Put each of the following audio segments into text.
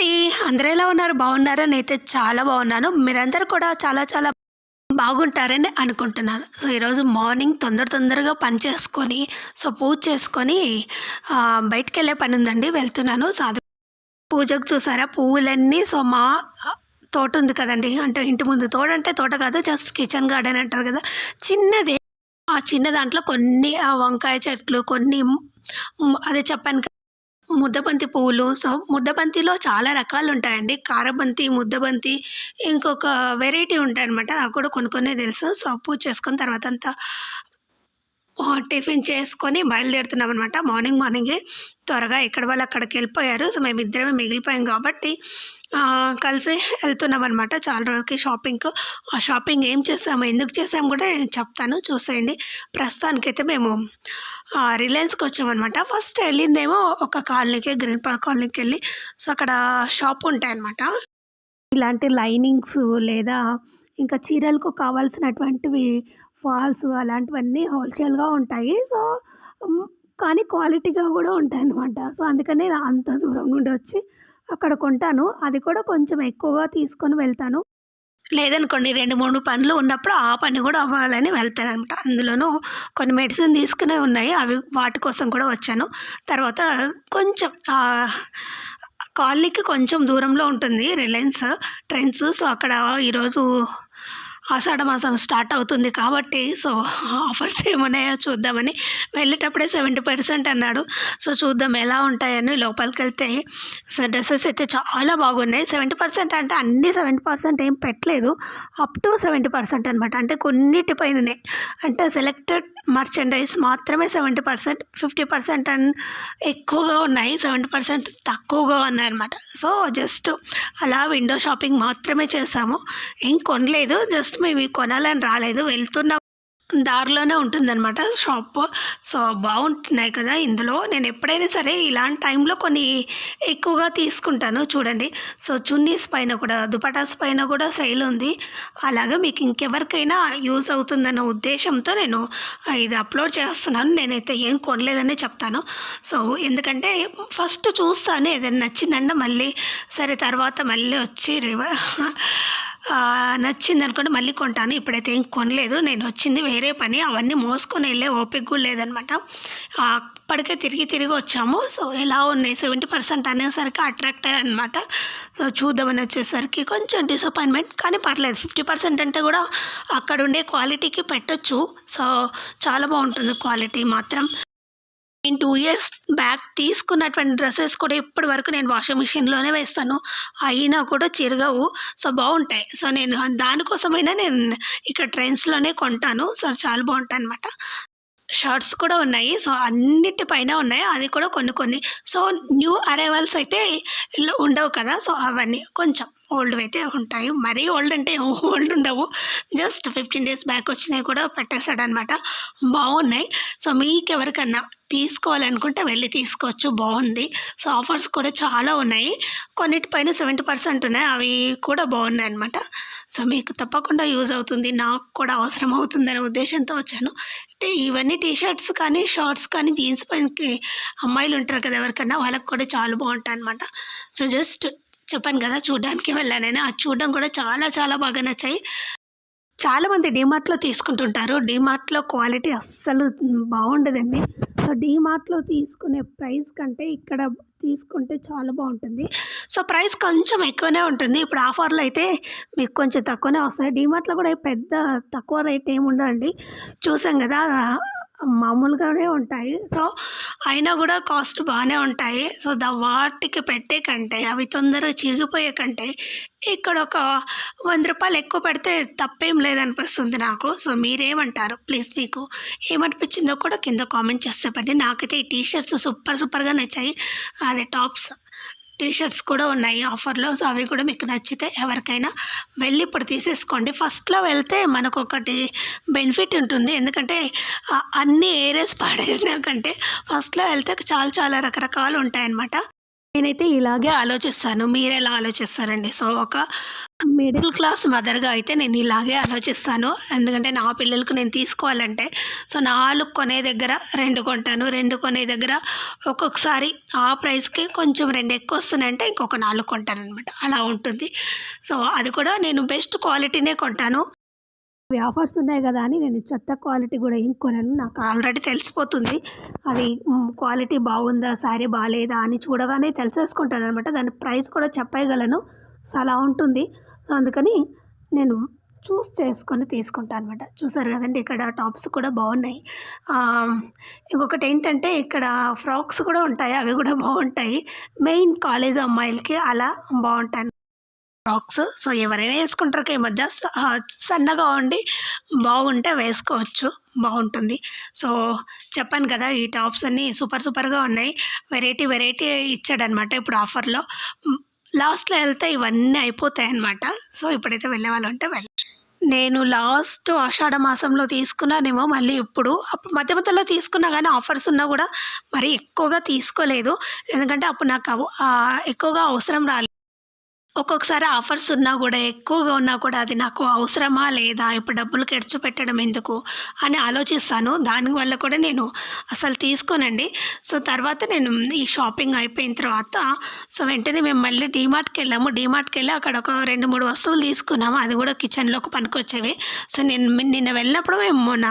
అండి అందరూ ఎలా ఉన్నారు? బాగున్నారా? నేనైతే చాలా బాగున్నాను. మీరందరూ కూడా చాలా చాలా బాగుంటారని అనుకుంటున్నాను. సో ఈరోజు మార్నింగ్ తొందర తొందరగా పని చేసుకొని సో పూజ చేసుకొని బయటికి వెళ్ళే పని ఉందండి. వెళ్తున్నాను. సో అది పూజకు చూసారా? పువ్వులన్నీ సో మా తోట ఉంది కదండి. అంటే ఇంటి ముందు తోట అంటే తోట కాదు జస్ట్ కిచెన్ గార్డెన్ అంటారు కదా. చిన్నదే. ఆ చిన్న దాంట్లో కొన్ని వంకాయ చెట్లు కొన్ని అదే చెప్పాను కదా, ముద్దబంతి పువ్వులు. సో ముద్దబంతిలో చాలా రకాలు ఉంటాయండి కారబంతి ముద్దబంతి ఇంకొక వెరైటీ ఉంటాయి అనమాట నాకు కూడా కొన్ని కొన్ని తెలుసు. సో పూజ చేసుకున్న తర్వాత అంతా టిఫిన్ చేసుకొని బయలుదేరుతున్నాం అనమాట మార్నింగ్ మార్నింగే త్వరగా ఎక్కడ వాళ్ళు అక్కడికి వెళ్ళిపోయారు. సో మేము ఇద్దరమే మిగిలిపోయాం కాబట్టి కలిసి వెళ్తున్నాం అనమాట చాలా రోజులకి షాపింగ్కు ఆ షాపింగ్ ఏం చేసాము ఎందుకు చేసాము కూడా నేను చెప్తాను. చూసేయండి. ప్రస్తుతానికైతే మేము రిలయన్స్కి వచ్చామన్నమాట. ఫస్ట్ వెళ్ళిందేమో ఒక కాలనీకి గ్రీన్ పార్క్ కాలనీకి వెళ్ళి సో అక్కడ షాప్ ఉంటాయన్నమాట. ఇలాంటి లైనింగ్స్ లేదా ఇంకా చీరలకు కావాల్సినటువంటివి ఫాల్స్ అలాంటివన్నీ హోల్సేల్గా ఉంటాయి. సో కానీ క్వాలిటీగా కూడా ఉంటాయి అన్నమాట సో అందుకని నేను అంత దూరం నుండి వచ్చి అక్కడ కొంటాను. అది కూడా కొంచెం ఎక్కువగా తీసుకొని వెళ్తాను. లేదనుకోండి రెండు మూడు పనులు ఉన్నప్పుడు ఆ పని కూడా అవ్వాలని వెళ్తాను అనమాట అందులోనూ కొన్ని మెడిసిన్ తీసుకునే ఉన్నాయి అవి వాటి కోసం కూడా వచ్చాను. తర్వాత కొంచెం కాలనీకి కొంచెం దూరంలో ఉంటుంది రిలయన్స్ ట్రెండ్స్. సో అక్కడ ఈరోజు మాసం స్టార్ట్ అవుతుంది కాబట్టి సో ఆఫర్స్ ఏమున్నాయో చూద్దామని వెళ్ళేటప్పుడే సెవెంటీ పర్సెంట్ అన్నాడు. సో చూద్దాం ఎలా ఉంటాయని లోపలికి వెళ్తే సో డ్రెస్సెస్ అయితే చాలా బాగున్నాయి. సెవెంటీ పర్సెంట్ అంటే అన్ని సెవెంటీ పర్సెంట్ ఏం పెట్టలేదు. అప్ టు సెవెంటీ పర్సెంట్ అనమాట అంటే కొన్నిటిపైననే అంటే సెలెక్టెడ్ మర్చెండైజ్ మాత్రమే seventy percent fifty percent and ఎక్కువగా ఉన్నాయి. సెవెంటీ పర్సెంట్ తక్కువగా ఉన్నాయన్నమాట సో జస్ట్ అలా విండో షాపింగ్ మాత్రమే చేసాము. ఏం కొనలేదు. జస్ట్ మేము కొనాలని రాలేదు. వెళ్తున్న దారిలోనే ఉంటుందన్నమాట. షాప్. సో బాగుంటున్నాయి కదా ఇందులో. నేను ఎప్పుడైనా సరే ఇలాంటి టైంలో కొన్ని ఎక్కువగా తీసుకుంటాను చూడండి. సో చున్నీస్ పైన కూడా దుపటాస్ పైన కూడా సేల్ ఉంది. అలాగే మీకు ఇంకెవరికైనా యూజ్ అవుతుందన్న ఉద్దేశంతో నేను ఇది అప్లోడ్ చేస్తున్నాను. నేనైతే ఏం కొనలేదని చెప్తాను. సో ఎందుకంటే ఫస్ట్ చూస్తాను. ఏదైనా నచ్చిందంటే మళ్ళీ సరే తర్వాత మళ్ళీ వచ్చి రివర్ నచ్చింది అనుకోండి మళ్ళీ కొంటాను. ఇప్పుడైతే ఏం కొనలేదు. నేను వచ్చింది వేరే పని. అవన్నీ మోసుకొని వెళ్ళే ఓపిక కూడా లేదనమాట. అప్పటికే తిరిగి తిరిగి వచ్చాము. సో ఎలా ఉన్నాయి? సెవెంటీ పర్సెంట్ అనేసరికి అట్రాక్ట్ అయ్యాయి అనమాట సో చూద్దామని వచ్చేసరికి కొంచెం డిసప్పాయింట్మెంట్ కానీ పర్లేదు. ఫిఫ్టీ పర్సెంట్ అంటే కూడా అక్కడ ఉండే క్వాలిటీకి పెట్టొచ్చు. సో చాలా బాగుంటుంది క్వాలిటీ మాత్రం. నేను టూ ఇయర్స్ బ్యాక్ తీసుకున్నటువంటి డ్రెస్సెస్ కూడా ఇప్పటి వరకు నేను వాషింగ్ మిషన్లోనే వేస్తాను. అయినా కూడా చిరగవు. సో బాగుంటాయి. సో నేను దానికోసమైనా నేను ఇక్కడ ట్రెండ్స్లోనే కొంటాను. సో చాలా బాగుంటాయి అనమాట షర్ట్స్ కూడా ఉన్నాయి. సో అన్నిటిపైన ఉన్నాయి. అది కూడా కొన్ని కొన్ని. సో న్యూ అరైవల్స్ అయితే ఇలా ఉండవు కదా. సో అవన్నీ కొంచెం ఓల్డ్ అయితే ఉంటాయి. మరీ ఓల్డ్ అంటే ఓల్డ్ ఉండవు. జస్ట్ ఫిఫ్టీన్ డేస్ బ్యాక్ వచ్చినాయి కూడా పెట్టేశాడు అనమాట బాగున్నాయి. సో మీకు ఎవరికన్నా తీసుకోవాలనుకుంటే వెళ్ళి తీసుకోవచ్చు. బాగుంది. సో ఆఫర్స్ కూడా చాలా ఉన్నాయి. కొన్నిటిపైన సెవెంటీ పర్సెంట్ ఉన్నాయి. అవి కూడా బాగున్నాయి అనమాట సో మీకు తప్పకుండా యూజ్ అవుతుంది. నాకు కూడా అవసరం అవుతుందనే ఉద్దేశంతో వచ్చాను. అంటే ఇవన్నీ టీ షర్ట్స్ కానీ షార్ట్స్ కానీ జీన్స్ ప్యాంట్కి అమ్మాయిలు ఉంటారు కదా ఎవరికన్నా వాళ్ళకి కూడా చాలా బాగుంటాయి అనమాట సో జస్ట్ చెప్పాను కదా చూడడానికి వెళ్ళాను నేను అది చూడడం కూడా చాలా చాలా బాగా నచ్చాయి. చాలామంది డీమార్ట్లో తీసుకుంటుంటారు. డీమార్ట్లో క్వాలిటీ అస్సలు బాగుండదండి. సో డీమార్ట్లో తీసుకునే ప్రైస్ కంటే ఇక్కడ తీసుకుంటే చాలా బాగుంటుంది. సో ప్రైస్ కొంచెం ఎక్కువనే ఉంటుంది. ఇప్పుడు ఆఫర్లు అయితే మీకు కొంచెం తక్కువనే వస్తాయి డీమార్ట్లో కూడా పెద్ద తక్కువ రేట్ ఏమి ఉండదండి చూసాం కదా మామూలుగానే ఉంటాయి. సో అయినా కూడా కాస్ట్ బాగానే ఉంటాయి. సో ద వాటికి పెట్టే కంటే అవి తొందరగా చిరిగిపోయే కంటే ఇక్కడ ఒక వంద రూపాయలు ఎక్కువ పెడితే తప్పేం లేదనిపిస్తుంది నాకు. సో మీరేమంటారు? ప్లీజ్ మీకు ఏమనిపించిందో కూడా కింద కామెంట్ చేస్తే చెప్పండి. నాకైతే ఈ టీ షర్ట్స్ సూపర్ సూపర్గా నచ్చాయి. అదే టాప్స్. టీషర్ట్స్ కూడా ఉన్నాయి ఆఫర్లో సో అవి కూడా మీకు నచ్చితే ఎవరికైనా వెళ్ళి ఇప్పుడు తీసేసుకోండి. ఫస్ట్లో వెళ్తే మనకు ఒకటి బెనిఫిట్ ఉంటుంది. ఎందుకంటే అన్ని ఏరియాస్ పాడేసిన కంటే ఫస్ట్లో వెళ్తే చాలా చాలా రకరకాలు ఉంటాయన్నమాట. నేనైతే ఇలాగే ఆలోచిస్తాను. మీరు ఎలా ఆలోచిస్తారండి? సో ఒక మిడిల్ క్లాస్ మదర్గా అయితే నేను ఇలాగే ఆలోచిస్తాను. ఎందుకంటే నా పిల్లలకు నేను తీసుకోవాలంటే సో నాలుగు కొనే దగ్గర రెండు కొంటాను. రెండు కొనే దగ్గర ఒక్కొక్కసారి ఆ ప్రైస్కి కొంచెం రెండు ఎక్కువ వస్తున్నాయంటే ఇంకొక నాలుగు కొంటాను అనమాట అలా ఉంటుంది. సో అది కూడా నేను బెస్ట్ క్వాలిటీనే కొంటాను. అవి ఆఫర్స్ ఉన్నాయి కదా అని నేను చెత్త క్వాలిటీ కూడా ఏం కొనను. నాకు ఆల్రెడీ తెలిసిపోతుంది. అది క్వాలిటీ బాగుందా సారీ బాగాలేదా అని చూడగానే తెలిసేసుకుంటాను అనమాట దాని ప్రైస్ కూడా చెప్పగలను. సో అలా ఉంటుంది. సో అందుకని నేను చూస్ చేసుకొని తీసుకుంటాను అనమాట చూసారు కదండి ఇక్కడ టాప్స్ కూడా బాగున్నాయి. ఇంకొకటి ఏంటంటే ఇక్కడ ఫ్రాక్స్ కూడా ఉంటాయి అవి కూడా బాగుంటాయి. మెయిన్ కాలేజ్ అమ్మాయిలకి అలా బాగుంటాయి. ఫ్రాక్స్ సో ఎవరైనా వేసుకుంటారు ఈ మధ్య స- సన్నగా ఉండి బాగుంటే వేసుకోవచ్చు బాగుంటుంది. సో చెప్పాను కదా ఈ టాప్స్ అన్నీ సూపర్ సూపర్గా ఉన్నాయి. వెరైటీ వెరైటీ ఇచ్చాడనమాట ఇప్పుడు ఆఫర్లో. లాస్ట్లో వెళ్తే ఇవన్నీ అయిపోతాయి అనమాట సో ఇప్పుడైతే వెళ్ళే వాళ్ళు ఉంటే వెళ్ళ నేను లాస్ట్ ఆషాఢ మాసంలో తీసుకున్నానేమో మళ్ళీ ఇప్పుడు. అప్పుడు మధ్య మధ్యలో తీసుకున్నా కానీ ఆఫర్స్ ఉన్నా కూడా మరీ ఎక్కువగా తీసుకోలేదు. ఎందుకంటే అప్పుడు నాకు అవ- ఎక్కువగా అవసరం రాలేదు ఒక్కొక్కసారి ఆఫర్స్ ఉన్నా కూడా ఎక్కువగా ఉన్నా కూడా అది నాకు అవసరమా లేదా ఇప్పుడు డబ్బులు ఖర్చు పెట్టడం ఎందుకు అని ఆలోచిస్తాను. దానివల్ల కూడా నేను అసలు తీసుకోనండి. సో తర్వాత నేను ఈ షాపింగ్ అయిపోయిన తర్వాత సో వెంటనే మేము మళ్ళీ డీమార్ట్కి వెళ్ళాము. డీమార్ట్కి వెళ్ళి అక్కడ ఒక రెండు మూడు వస్తువులు తీసుకున్నాము. అది కూడా కిచెన్లోకి పనికొచ్చేవి. సో నేను నిన్న వెళ్ళినప్పుడు మేము మొన్న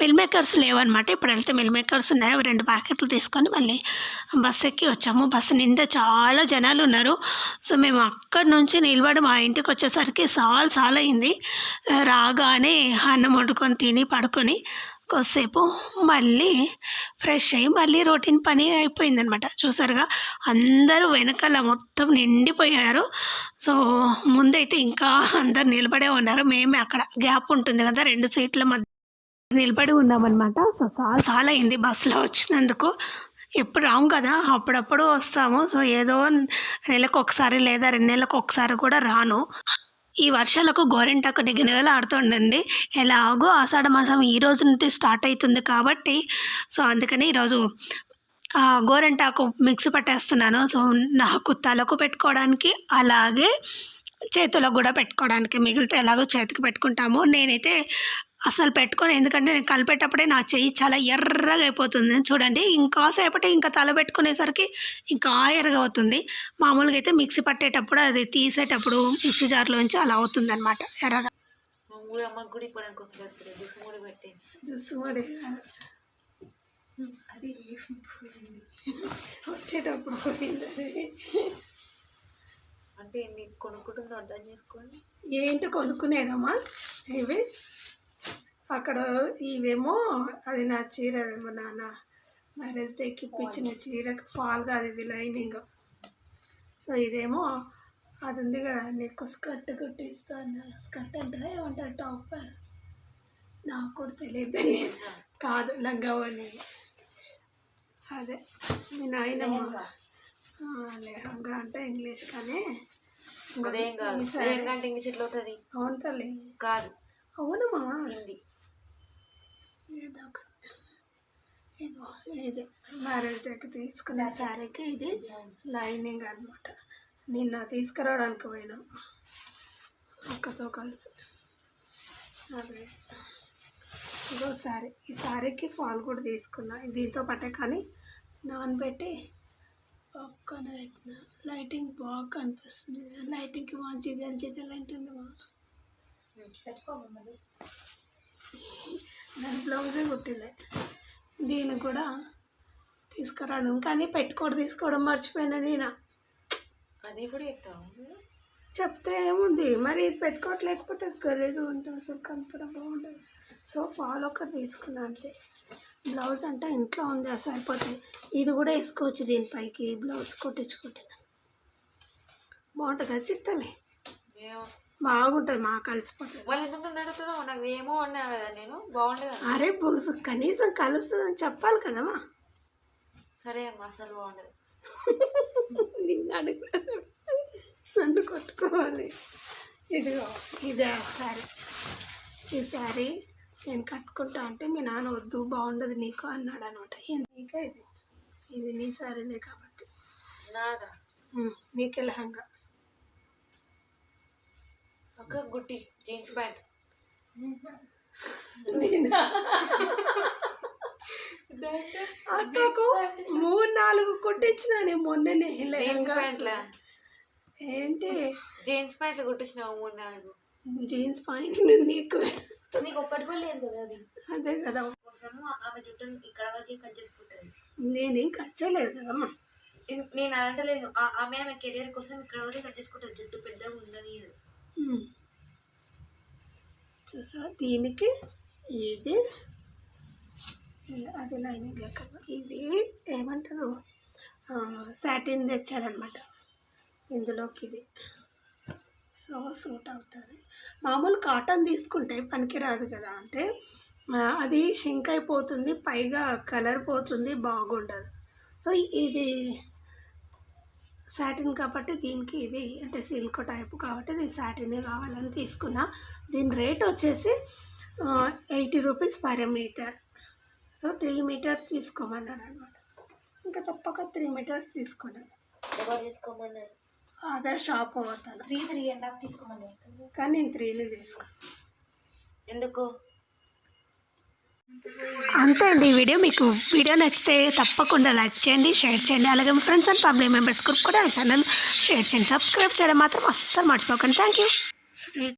మిల్ మేకర్స్ లేవన్నమాట. ఇప్పుడు వెళ్తే మిల్ మేకర్స్ ఉన్నాయి. రెండు ప్యాకెట్లు తీసుకొని మళ్ళీ బస్ ఎక్కి వచ్చాము. బస్సు నిండా చాలా జనాలు ఉన్నారు. సో మేము అక్కడ నుంచి నిలబడి మా ఇంటికి వచ్చేసరికి సాల్ సాల్ అయింది రాగానే అన్నం వండుకొని తిని పడుకొని కొద్దిసేపు మళ్ళీ ఫ్రెష్ అయ్యి మళ్ళీ రొటీన్ పని అయిపోయిందనమాట చూసారుగా అందరూ వెనకాల మొత్తం నిండిపోయారు. సో ముందైతే ఇంకా అందరు నిలబడే ఉన్నారు. మేమే అక్కడ గ్యాప్ ఉంటుంది కదా రెండు సీట్ల మధ్య నిలబడి ఉన్నామన్నమాట. సో చాలా చాలా అయింది బస్సులో వచ్చినందుకు. ఎప్పుడు రాము కదా అప్పుడప్పుడు వస్తాము. సో ఏదో నెలకు ఒకసారి లేదా రెండు నెలలకు ఒకసారి కూడా రాను. ఈ వర్షాలకు గోరింటాకు నిగనగలు ఆడుతుండండి ఎలాగో ఆషాఢ మాసం ఈ రోజు నుండి స్టార్ట్ అవుతుంది కాబట్టి సో అందుకని ఈరోజు గోరింటాకు మిక్స్ మిక్సీ పట్టేస్తున్నాను. సో నాకు తలకు పెట్టుకోవడానికి అలాగే చేతులకు కూడా పెట్టుకోవడానికి మిగిలితే ఎలాగో చేతికి పెట్టుకుంటాము. నేనైతే అసలు పెట్టుకొని. ఎందుకంటే నేను కలిపేటప్పుడే నా చెయ్యి చాలా ఎర్రగా అయిపోతుంది. చూడండి ఇంకా సేపటి ఇంకా తల పెట్టుకునేసరికి ఇంకా ఎర్రగా అవుతుంది. మామూలుగా అయితే మిక్సీ పట్టేటప్పుడు అది తీసేటప్పుడు మిక్సీ జార్లోంచి అలా అవుతుంది అనమాట ఎర్రగా అది వచ్చేటప్పుడు. అంటే నీకు కొనుక్కుంటుందో అర్థం చేసుకోండి. ఏంటి కొనుక్కునేదమ్మా ఇవి. అక్కడ ఇవేమో అది నా చీర నాన్న మ్యారేజ్ డేకి ఇప్పించిన చీరకు ఫాల్ కాదు ఇది లైనింగ్. సో ఇదేమో అది ఉంది కదా నీకు స్కర్ట్ కుట్టిస్తాను స్కర్ట్ అంటారా ఏమంటారు? టాప్ నాకు కూడా తెలియదు? కాదు లంగావని. అదే మీ నాయనమ్మ లెహంగా. అంటే ఇంగ్లీష్ కానీ అదేం అవును తల్లి. కాదు. అవునమ్మా హిందీ. ఏదో ఒక ఇదిగో ఇది మ్యారేజ్ డేకి తీసుకున్న శారీకి ఇది లైనింగ్ అనమాట నిన్న తీసుకురావడానికి పోయినాం. అక్కతో కలిసి. అదే. ఇదో శారీ. ఈ శారీకి ఫాల్ కూడా తీసుకున్నా. దీంతో పట్టే కానీ నానబెట్టి పక్కన పెట్టిన. లైటింగ్ బాగా కనిపిస్తుంది. లైటింగ్కి మా జిగల్ జిగల్ అంటుంది మా దాని బ్లౌజే కుట్టిలే. దీన్ని కూడా తీసుకురాను కానీ పెట్టుకోడు తీసుకోవడం మర్చిపోయినా నేను? అది కూడా చెప్తావు చెప్తే ఏముంది? మరి ఇది పెట్టుకోవట్లేకపోతే గలీజ్ ఉంటుంది. అసలు కనపడం బాగుండదు సో ఫాల్ ఒకటి తీసుకున్నా అంతే. బ్లౌజ్ అంటే ఇంట్లో ఉంది? అది సరిపోతుంది ఇది కూడా వేసుకోవచ్చు దీనిపైకి. బ్లౌజ్ కుట్టించుకుంటే. బాగుంటుంది చిత్తలే? ఏమో. బాగుంటుంది మా కలిసిపోతుంది. వాళ్ళు ఎందుకు నడుతున్నావు నాకు ఏమో అన్నా కదా నేను. బాగుండేది? అరే బుస్ కనీసం కలుస్తుందని చెప్పాలి కదమ్మా సరే అమ్మ అసలు బాగుండదు. నిన్ను అడుగు నన్ను కొట్టుకోవాలి. ఇదిగో ఇదే సారీ. ఈ సారీ నేను కట్టుకుంటా అంటే మీ నాన్న వద్దు బాగుండదు నీకు అన్నాడు అనమాట. నీకే ఇది? ఇది నీ సారీనే కాబట్టి. నీకే లెహంగా అక్క గుట్టి జీన్స్ ప్యాంట్. అక్కకు మూడు నాలుగు కుట్టించిన నేను మొన్ననే జీన్స్ లెహంగా ప్యాంట్లా? ఏంటి? జీన్స్ ప్యాంట్లు కుట్టించినావు మూడు నాలుగు. జీన్స్ పాయింట్ నీకు నీకు ఒక్కటి కూడా లేదు కదా అది. అదే కదా. కోసము ఆమె జుట్టును ఇక్కడ వరకే కట్ చేసుకుంటుంది. నేనేం కట్ చేయలేదు కదమ్మా. నేను- నేను అదంటలేను ఆ- ఆమె ఆమె కెరీర్ కోసం ఇక్కడ వరకే కట్ చేసుకుంటుంది. జుట్టు పెద్దగా ఉందని. చూసా? దీనికి ఇది. అది లైనింగ్ ఇది ఏమంటారు? సాటిన్ తెచ్చారనమాట ఇందులోకి ఇది. సో సూట్ అవుతుంది. మామూలు కాటన్ తీసుకుంటే పనికిరాదు కదా. అంటే అది షింక్ అయిపోతుంది పైగా కలర్ పోతుంది బాగుండదు. సో ఇది సాటిన్ కాబట్టి దీనికి ఇది అంటే సిల్క్ టైప్ కాబట్టి ఇది సాటినే కావాలని తీసుకున్నా. దీని రేట్ వచ్చేసి eighty rupees per metre. So three metres తీసుకోమన్నాడు అనమాట ఇంకా తప్పక త్రీ మీటర్స్ తీసుకున్నాను ఎవరు తీసుకోమన్నారు? అదే షాప్ పోతాను త్రీ త్రీ అండ్ హాఫ్ తీసుకోమని కానీ నేను త్రీని తీసుకున్నాను ఎందుకు? అంతే అండి ఈ వీడియో మీకు వీడియో నచ్చితే తప్పకుండా లైక్ చేయండి షేర్ చేయండి అలాగే మీ friends and family members group కూడా ఛానల్ షేర్ చేయండి సబ్స్క్రైబ్ చేయడం మాత్రం అస్సలు మర్చిపోకండి. Thank you.